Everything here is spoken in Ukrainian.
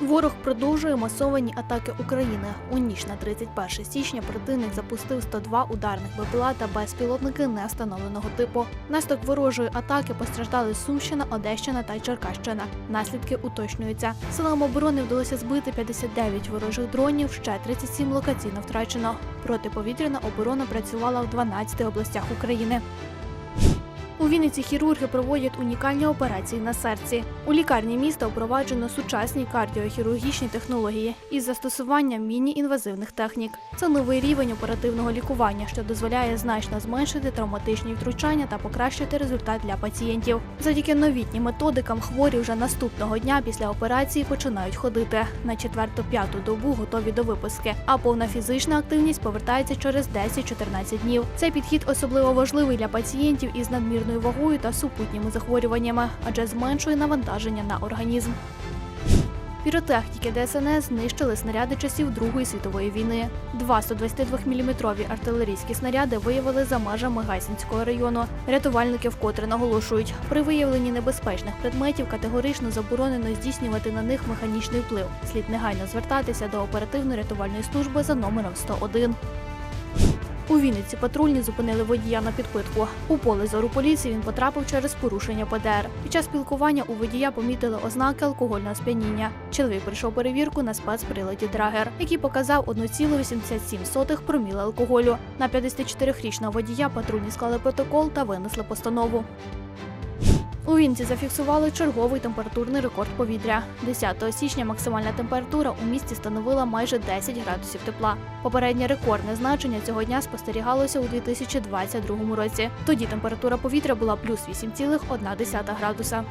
Ворог продовжує масовані атаки України. У ніч на 31 січня противник запустив 102 ударних БПЛА та безпілотники невстановленого типу. Насток ворожої атаки постраждали Сумщина, Одещина та Черкащина. Наслідки уточнюються. Силам оборони вдалося збити 59 ворожих дронів, ще 37 локаційно втрачено. Протиповітряна оборона працювала в 12 областях України. У Вінниці хірурги проводять унікальні операції на серці. У лікарні міста впроваджено сучасні кардіохірургічні технології із застосуванням міні-інвазивних технік. Це новий рівень оперативного лікування, що дозволяє значно зменшити травматичні втручання та покращити результат для пацієнтів. Завдяки новітнім методикам хворі вже наступного дня після операції починають ходити. На четверту-п'яту добу готові до виписки, а повна фізична активність повертається через 10-14 днів. Цей підхід особливо важливий для пацієнтів із надмірною вагою та супутніми захворюваннями, адже зменшує навантаження на організм. Піротехніки ДСНС знищили снаряди часів Другої світової війни. Два 122-мм артилерійські снаряди виявили за межами Гайсинського району. Рятувальники вкотре наголошують, при виявленні небезпечних предметів категорично заборонено здійснювати на них механічний вплив. Слід негайно звертатися до оперативно-рятувальної служби за номером 101. У Вінниці патрульні зупинили водія на підпитку. У поле зору поліції він потрапив через порушення ПДР. Під час спілкування у водія помітили ознаки алкогольного сп'яніння. Чоловік прийшов перевірку на спецприладі Драгер, який показав 1,87 проміла алкоголю. На 54-річного водія патрульні склали протокол та винесли постанову. У Вінці зафіксували черговий температурний рекорд повітря. 10 січня максимальна температура у місті становила майже 10 градусів тепла. Попереднє рекордне значення цього дня спостерігалося у 2022 році. Тоді температура повітря була плюс 8,1 градуса.